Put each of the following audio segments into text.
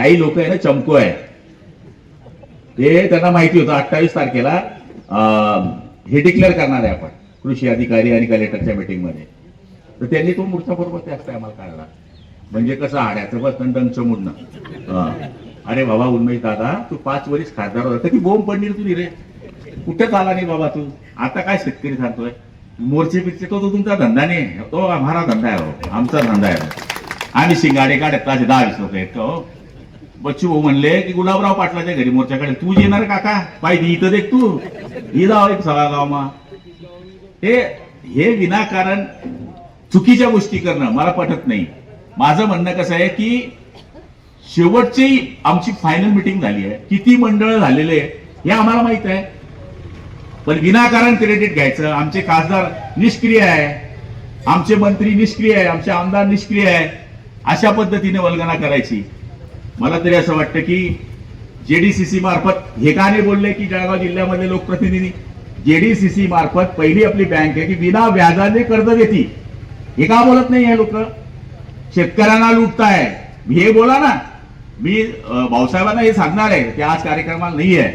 काही लोक आहे ना चमको आहे. ते त्यांना माहिती होतं अठ्ठावीस तारखेला हे डिक्लेअर करणार आहे आपण कृषी अधिकारी आणि कलेक्टरच्या मीटिंगमध्ये तर त्यांनी तो मूर्छा बरोबर त्याच टायमाला काढला. म्हणजे कसं आड्याचं बसणं डंच मुडणं. अरे बाबा उन्मेश दादा तू पाच वर्ष खासदार होता ती बोंब पडली तुझी रे. कुठेच आला नाही बाबा तू? आता काय शेतकरी सांगतोय? मोर्चे पिरचे तो तो तुमचा धंदा नाही. तो आम्हाला धंदा आहे हो. आमचा धंदा आहे. आम्ही शिंगाडे काढत ताजे दहा वीस लोक आहेत का हो? बच्चू भाऊ म्हणले की गुलाबराव पाटलाच्या घरी मोर्चाकडे तू येणार काका? पाहिजे इथं देख तू. ही जाव एक सगळा गावमा. हे हे विनाकारण चुकीच्या गोष्टी करणं मला पटत नाही. माझं म्हणणं कसं आहे की शेवटची आमची फायनल मिटिंग झाली आहे. किती मंडळ झालेले आहे हे आम्हाला माहीत आहे. पण विनाकारण क्रेडिट घ्यायचं. आमचे खासदार निष्क्रिय आहे. आमचे मंत्री निष्क्रिय आहे. आमचे आमदार निष्क्रिय आहे. अशा पद्धतीने वल्गना करायची. मला तरी असं वाटतं की जेडीसीसी मार्फत हे का नाही बोलले की जळगाव जिल्ह्यामध्ये लोकप्रतिनिधी? जेडीसीसी मार्फत पहिली आपली बँक आहे की विना व्याजाने कर्ज देते. हे का बोलत नाही हे लोक? शेतकऱ्यांना लुटताय. हे बोला ना. मी भाऊसाहेबांना हे सांगणार आहे की आज कार्यक्रमाला नाही आहे.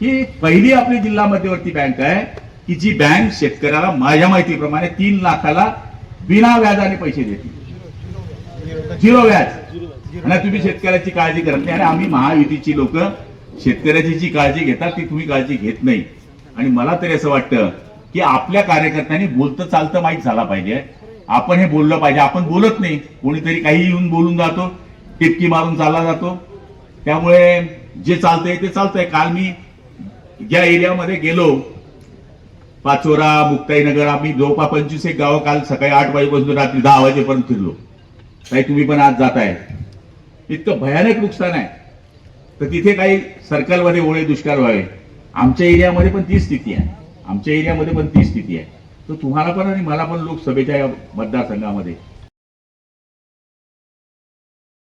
की पहिली आपली जिल्हा मध्यवर्ती बँक आहे की जी बँक शेतकऱ्याला माझ्या माहितीप्रमाणे तीन लाखाला बिना व्याजाने पैसे देते. झिरो व्याज. ना तुम्ही शेतकऱ्याची काळजी करत नाही. आणि आम्ही महायुतीची लोक शेतकऱ्याची जी काळजी घेतात ती तुम्ही काळजी घेत नाही. आणि मला तरी असं वाटतं की आपल्या कार्यकर्त्यांनी बोलतं चालतं माहीत झाला पाहिजे. आपण हे बोललं पाहिजे. आपण बोलत नाही. कोणीतरी काही येऊन बोलून जातो. टिपकी मारून चालला जातो. त्यामुळे जे चालतंय ते चालतंय. काल मी ज्या एरियामध्ये गेलो पाचोरा मुक्ताईनगर आम्ही जवळपास पंचवीस एक गावं काल सकाळी आठ वाजेपासून रात्री दहा वाजेपर्यंत फिरलो. काही तुम्ही पण आज जाताय. इतकं भयानक नुकसान आहे. तर तिथे काही सर्कलमध्ये ओळे दुष्काळ व्हावे. आमच्या एरियामध्ये पण ती स्थिती आहे. आमच्या एरियामध्ये पण ती स्थिती आहे. तर तुम्हाला पण आणि मला पण लोकसभेच्या या मतदारसंघामध्ये